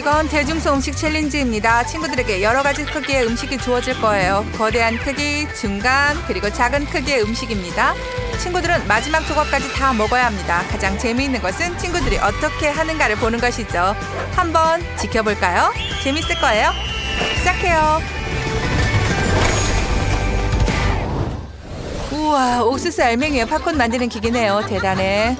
이건 대중소 음식 챌린지입니다. 친구들에게 여러 가지 크기의 음식이 주어질 거예요. 거대한 크기, 중간, 그리고 작은 크기의 음식입니다. 친구들은 마지막 조각까지 다 먹어야 합니다. 가장 재미있는 것은 친구들이 어떻게 하는가를 보는 것이죠. 한번 지켜볼까요? 재밌을 거예요. 시작해요. 우와, 옥수수 알맹이에 팝콘 만드는 기계네요. 대단해.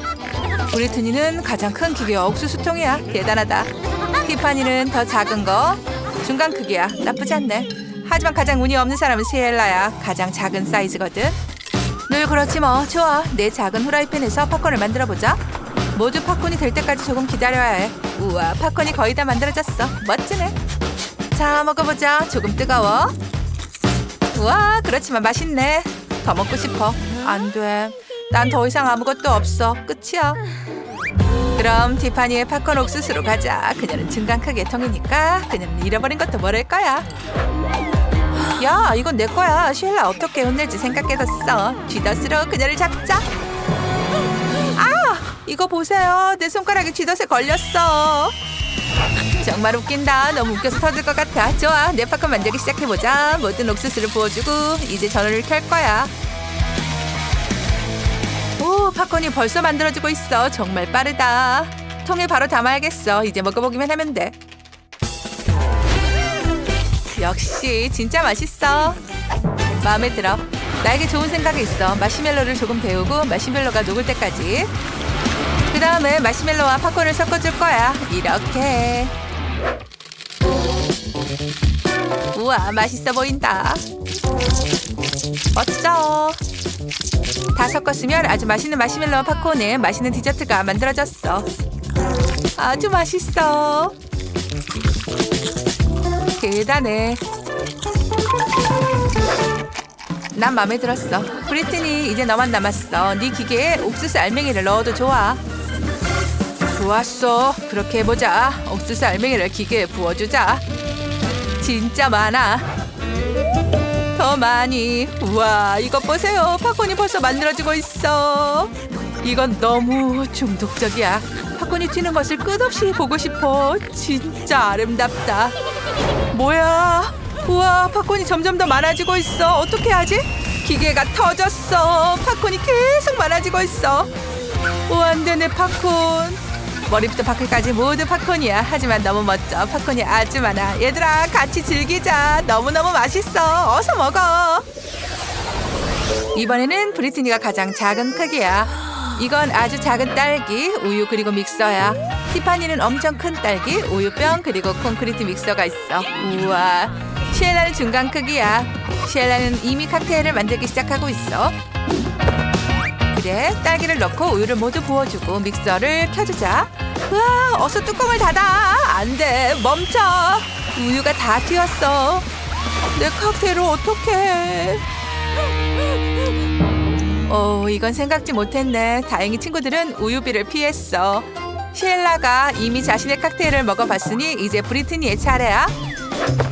브리트니는 가장 큰 기계와 옥수수통이야. 대단하다. 티파니는 더 작은 거. 중간 크기야. 나쁘지 않네. 하지만 가장 운이 없는 사람은 시엘라야. 가장 작은 사이즈거든. 늘 그렇지 뭐. 좋아. 내 작은 후라이팬에서 팝콘을 만들어 보자. 모두 팝콘이 될 때까지 조금 기다려야 해. 우와, 팝콘이 거의 다 만들어졌어. 멋지네. 자, 먹어보자. 조금 뜨거워. 우와, 그렇지만 맛있네. 더 먹고 싶어. 안 돼. 난 더 이상 아무것도 없어. 끝이야. 그럼 티파니의 팝콘 옥수수로 가자. 그녀는 중간 크기의 통이니까 그녀는 잃어버린 것도 모를 거야. 야, 이건 내 거야. 쉘라 어떻게 혼낼지 생각해뒀어. 쥐덫으로 그녀를 잡자. 아, 이거 보세요. 내 손가락에 쥐덫에 걸렸어. 정말 웃긴다. 너무 웃겨서 터질 것 같아. 좋아, 내 팝콘 만들기 시작해보자. 모든 옥수수를 부어주고 이제 전원을 켤 거야. 오, 팝콘이 벌써 만들어지고 있어. 정말 빠르다. 통에 바로 담아야겠어. 이제 먹어보기만 하면 돼. 역시 진짜 맛있어. 마음에 들어. 나에게 좋은 생각이 있어. 마시멜로를 조금 데우고 마시멜로가 녹을 때까지. 그 다음에 마시멜로와 팝콘을 섞어줄 거야. 이렇게. 우와, 맛있어 보인다. 멋져. 다 섞었으면 아주 맛있는 마시멜로와 팝콘에 맛있는 디저트가 만들어졌어. 아주 맛있어. 대단해. 난 마음에 들었어. 브리트니 이제 너만 남았어. 네 기계에 옥수수 알맹이를 넣어도 좋아. 좋았어. 그렇게 해보자. 옥수수 알맹이를 기계에 부어주자. 진짜 많아. 더 많이. 우와, 이것 보세요. 팝콘이 벌써 만들어지고 있어. 이건 너무 중독적이야. 팝콘이 튀는 것을 끝없이 보고 싶어. 진짜 아름답다. 뭐야? 우와, 팝콘이 점점 더 많아지고 있어. 어떻게 하지? 기계가 터졌어. 팝콘이 계속 많아지고 있어. 오, 안 되네, 팝콘. 머리부터 발끝까지 모두 팝콘이야. 하지만 너무 멋져. 팝콘이 아주 많아. 얘들아, 같이 즐기자. 너무너무 맛있어. 어서 먹어. 이번에는 브리트니가 가장 작은 크기야. 이건 아주 작은 딸기, 우유 그리고 믹서야. 티파니는 엄청 큰 딸기, 우유병 그리고 콘크리트 믹서가 있어. 우와. 시엘라는 중간 크기야. 시엘라는 이미 칵테일을 만들기 시작하고 있어. 그래, 딸기를 넣고 우유를 모두 부어주고 믹서를 켜주자. 와, 어서 뚜껑을 닫아. 안 돼, 멈춰. 우유가 다 튀었어. 내 칵테일을 어떡해. 어, 이건 생각지 못했네. 다행히 친구들은 우유비를 피했어. 시엘라가 이미 자신의 칵테일을 먹어봤으니 이제 브리트니의 차례야.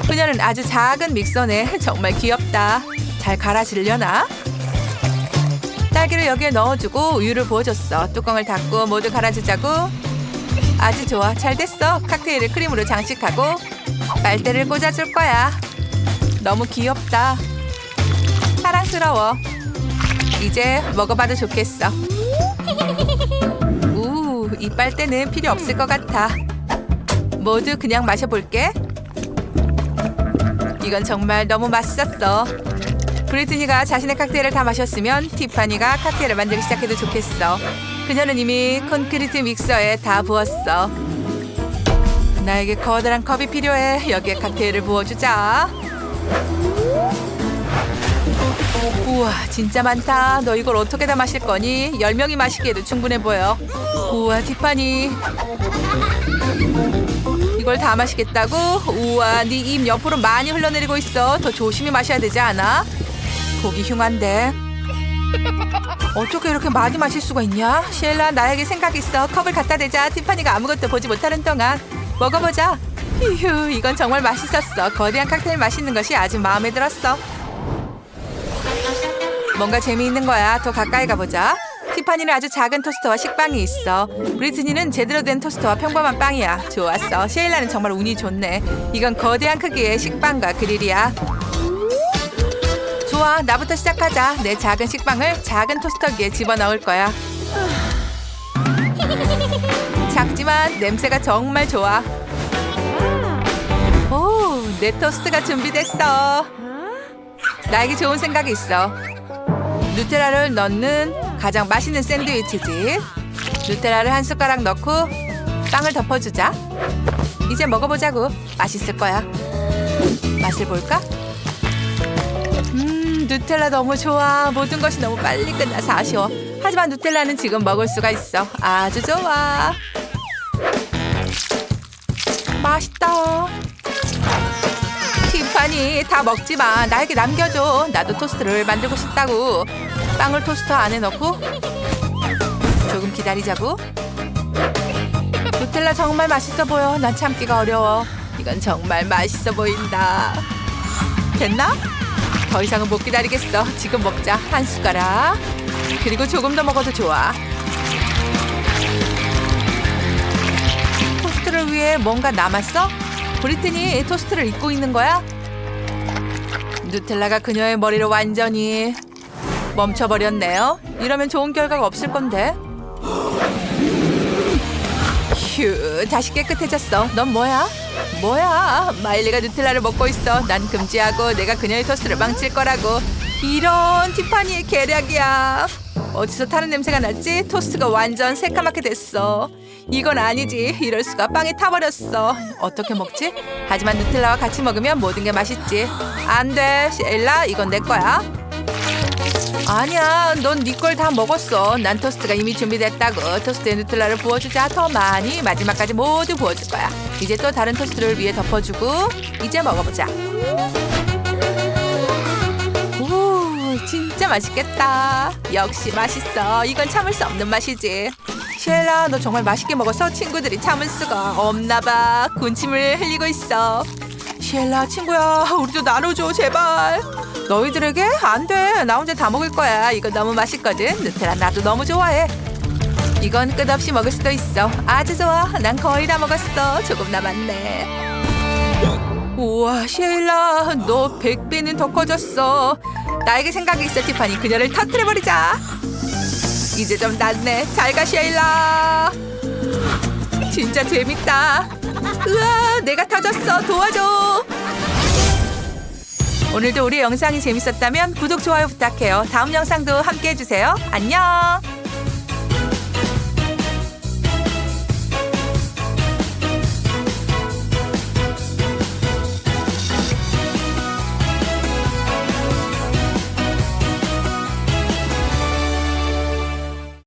그녀는 아주 작은 믹서네. 정말 귀엽다. 잘 갈아지려나? 딸기를 여기에 넣어주고 우유를 부어줬어. 뚜껑을 닫고 모두 갈아주자고. 아주 좋아. 잘 됐어. 칵테일을 크림으로 장식하고 빨대를 꽂아줄 거야. 너무 귀엽다. 사랑스러워. 이제 먹어봐도 좋겠어. 우, 이 빨대는 필요 없을 것 같아. 모두 그냥 마셔볼게. 이건 정말 너무 맛있었어. 브리트니가 자신의 칵테일을 다 마셨으면 티파니가 칵테일을 만들기 시작해도 좋겠어. 그녀는 이미 콘크리트 믹서에 다 부었어. 나에게 커다란 컵이 필요해. 여기에 칵테일을 부어주자. 우와, 진짜 많다. 너 이걸 어떻게 다 마실 거니? 열 명이 마시기에도 충분해 보여. 우와, 티파니. 이걸 다 마시겠다고? 우와, 네 입 옆으로 많이 흘러내리고 있어. 더 조심히 마셔야 되지 않아? 보기 흉한데. 어떻게 이렇게 많이 마실 수가 있냐? 셸라, 나에게 생각 있어. 컵을 갖다 대자. 티파니가 아무것도 보지 못하는 동안 먹어보자. 휴, 이건 정말 맛있었어. 거대한 칵테일 맛있는 것이 아주 마음에 들었어. 뭔가 재미있는 거야. 더 가까이 가보자. 티파니는 아주 작은 토스터와 식빵이 있어. 브리트니는 제대로 된 토스터와 평범한 빵이야. 좋았어. 셰일라는 정말 운이 좋네. 이건 거대한 크기의 식빵과 그릴이야. 좋아, 나부터 시작하자. 내 작은 식빵을 작은 토스터기에 집어넣을 거야. 작지만 냄새가 정말 좋아. 오, 내 토스트가 준비됐어. 나에게 좋은 생각이 있어. 누텔라를 넣는 가장 맛있는 샌드위치지. 누텔라를 한 숟가락 넣고 빵을 덮어주자. 이제 먹어보자고. 맛있을 거야. 맛을 볼까? 음, 누텔라 너무 좋아. 모든 것이 너무 빨리 끝나서 아쉬워. 하지만 누텔라는 지금 먹을 수가 있어. 아주 좋아. 맛있다. 티파니 다 먹지 마. 나에게 남겨줘. 나도 토스트를 만들고 싶다고. 빵을 토스터 안에 넣고 조금 기다리자고. 누텔라 정말 맛있어 보여. 난 참기가 어려워. 이건 정말 맛있어 보인다. 됐나? 더 이상은 못 기다리겠어. 지금 먹자. 한 숟가락. 그리고 조금 더 먹어도 좋아. 토스트를 위해 뭔가 남았어? 브리트니 토스트를 입고 있는 거야? 누텔라가 그녀의 머리를 완전히 멈춰버렸네요. 이러면 좋은 결과가 없을 건데. 휴, 다시 깨끗해졌어. 넌 뭐야? 뭐야? 마일리가 누텔라를 먹고 있어. 난 금지하고 내가 그녀의 토스트를 망칠 거라고. 이런 티파니의 계략이야. 어디서 타는 냄새가 났지? 토스트가 완전 새까맣게 됐어. 이건 아니지. 이럴 수가 빵이 타버렸어. 어떻게 먹지? 하지만 누텔라와 같이 먹으면 모든 게 맛있지. 안 돼, 셀라. 이건 내 거야. 아니야, 넌 네 걸 다 먹었어. 난 토스트가 이미 준비됐다고. 토스트에 누텔라를 부어주자. 더 많이 마지막까지 모두 부어줄 거야. 이제 또 다른 토스트를 위에 덮어주고 이제 먹어보자. 오, 진짜 맛있겠다. 역시 맛있어. 이건 참을 수 없는 맛이지. 쉘라, 너 정말 맛있게 먹어서 친구들이 참을 수가 없나 봐. 군침을 흘리고 있어. 쉘라, 친구야, 우리도 나눠줘, 제발. 너희들에게? 안 돼. 나 혼자 다 먹을 거야. 이거 너무 맛있거든. 누텔라 나도 너무 좋아해. 이건 끝없이 먹을 수도 있어. 아주 좋아. 난 거의 다 먹었어. 조금 남았네. 우와, 셰일라, 너 100배는 더 커졌어. 나에게 생각이 있어, 티파니. 그녀를 터트려버리자. 이제 좀 낫네. 잘 가, 셰일라. 진짜 재밌다. 으아, 내가 터졌어. 도와줘. 오늘도 우리 영상이 재밌었다면 구독, 좋아요 부탁해요. 다음 영상도 함께 해주세요. 안녕.